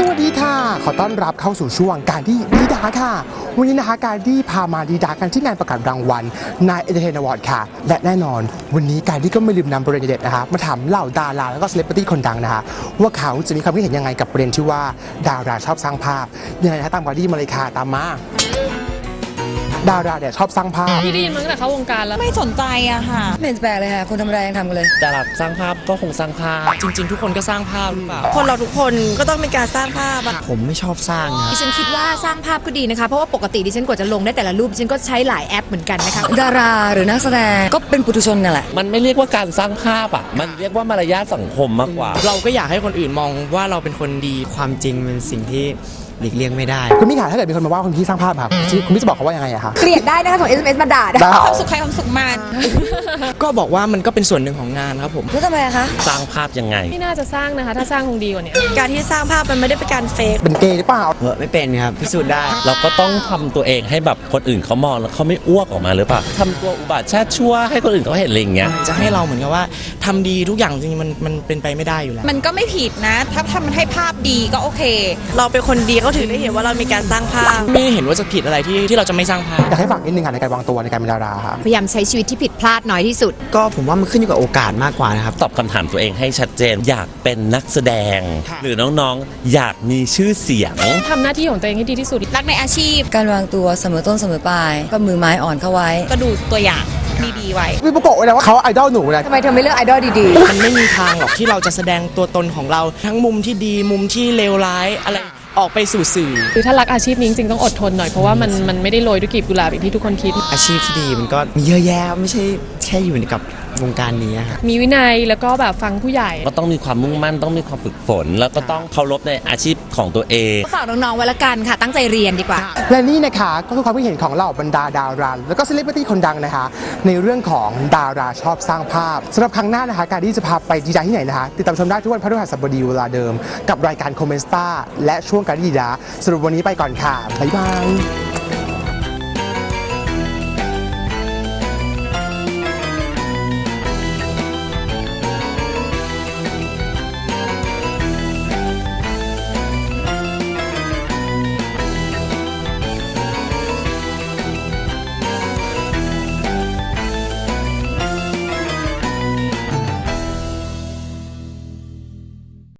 สวัสดีค่ะ ขอต้อนรับเข้าสู่ช่วงการที่ดีดาค่ะ วันนี้นะคะการที่พามาดีดากันที่งานประกาศรางวัลนายเอเดเทนอวอร์ดค่ะ และแน่นอน วันนี้การที่ก็ไม่ลืมนำประเด็นเด็ดนะคะมาถามเหล่าดาราแล้วก็เซเลบริตี้คนดังนะคะ ว่าเขาจะมีความคิดเห็นยังไงกับประเด็นที่ว่าดาราชอบสร้างภาพยังไงนะคะตามการที่มาเลยค่ะตามมา ดาราเนี่ยชอบสร้างภาพ พี่ได้ยินมาตั้งแต่เข้าวงการแล้วไม่สนใจอะค่ะไม่เห็นแปลกเลยค่ะคนธรรมดายังทำกันเลยดาราสร้างภาพก็คงสร้างภาพ จริง ๆ ทุกคนก็สร้างภาพหรือเปล่าคนเราทุกคนก็ต้องมีการสร้างภาพอะผมไม่ชอบสร้างครับดิฉันคิดว่าสร้างภาพก็ดีนะคะ เพราะว่าปกติดิฉันกว่าจะลงได้แต่ละรูปดิฉันก็ใช้หลายแอปเหมือนกันนะคะดาราหรือนักแสดงก็เป็นปุถุชนนั่นแหละมันไม่เรียกว่าการสร้างภาพอะมันเรียกว่ามารยาทสังคมมากกว่า เราก็อยากให้คนอื่นมองว่าเราเป็นคนดีความจริงเป็นสิ่งที่หลีกเลี่ยงไม่ได้ คุณมิขาถ้าเกิดมีคนมาว่าคุณพี่สร้างภาพครับคุณพี่จะบอกเขาว่ายังไงอะคะเกลียดได้นะคะส่ง SMS มาด่าได้ได้ ความสุขใครความสุขมัน ก็บอกว่ามันก็เป็นส่วนหนึ่งของงานครับผม แล้วทำไมอะคะ สร้างภาพยังไง ไม่น่าจะสร้างนะคะ ถ้าสร้างคงดีกว่านี้ การที่สร้างภาพมันไม่ได้เป็นการเฟกเป็นเกย์หรือเปล่าเออไม่เป็นครับพิสูจน์ได้ เราก็ต้องทำตัวเองให้แบบคนอื่นเขามองแล้วเขาไม่อ้วกออกมาหรือเปล่าทำตัวอุบาทชาติชั่วให้คนอื่นเขาเห็นอะไรอย่างเงี้ย จะให้เราเหมือนกับว่าทำดีทุกอย่างจริงๆมันมันเป็นไปไม่ได้อยู่แล้ว มันก็ไม่ผิดนะ ถ้าถ้ามันให้ภาพดีก็โอเค เราเป็นคนดีก็ถึงได้เห็นว่าเรามีการสร้างภาพ ไม่เห็นว่าจะผิดอะไรที่ที่เราจะไม่สร้างภาพอยากให้ฝากนิดนึงค่ะในการวางตัวในการเป็นดาราค่ะพยายามใช้ชีวิตที่ผิดพลาดน้อยที่สุด ก็ผมว่ามันขึ้นอยู่กับโอกาสมากกว่านะครับ ตอบคำถามตัวเองให้ชัดเจน อยากเป็นนักแสดง หรือน้องๆ อยากมีชื่อเสียง ทำหน้าที่ของตัวเองให้ดีที่สุด รักในอาชีพการวางตัวเสมอต้นเสมอปลาย ก็มือไม้อ่อนเข้าไว้ ก็ดูตัวอย่างดีๆไว้ พี่ประกบไว้นะว่าเขาไอดอลหนูนะ ทำไมเธอไม่เลือกไอดอลดีมันไม่มีทางหรอกที่เราจะแสดงตัวตนของเราทั้งมุมที่ดีมุมที่เลวร้ายอะไร ออกไปสู่สื่อ คือถ้ารักอาชีพนี้จริงๆต้องอดทนหน่อยเพราะว่ามันมันไม่ได้โรยด้วยกลีบกุหลาบอย่างที่ทุกคนคิด อาชีพที่ดีมันก็มีเยอะแยะไม่ใช่แค่อยู่กับวงการนี้ครับมีวินัยแล้วก็แบบฟังผู้ใหญ่ ก็ต้องมีความมุ่งมั่นต้องมีความฝึกฝน แล้วก็ต้องเคารพในอาชีพของตัวเองฝากน้องๆไว้ละกันค่ะ ตั้งใจเรียนดีกว่า และนี่นะคะก็คือความคิดเห็นของเหล่าบรรดาดาราแล้วก็เซเลบริตี้คนดังนะคะ ในเรื่องของดาราชอบสร้างภาพสำหรับครั้งหน้านะคะ การที่จะพาไปดีดาที่ไหนนะคะติดตามชมได้ทุกวันพฤหัสบดีเวลาเดิม กับรายการคอมเมนต์สตาและช่วงการดีดาสำหรับวันนี้ไปก่อนค่ะบ๊ายบาย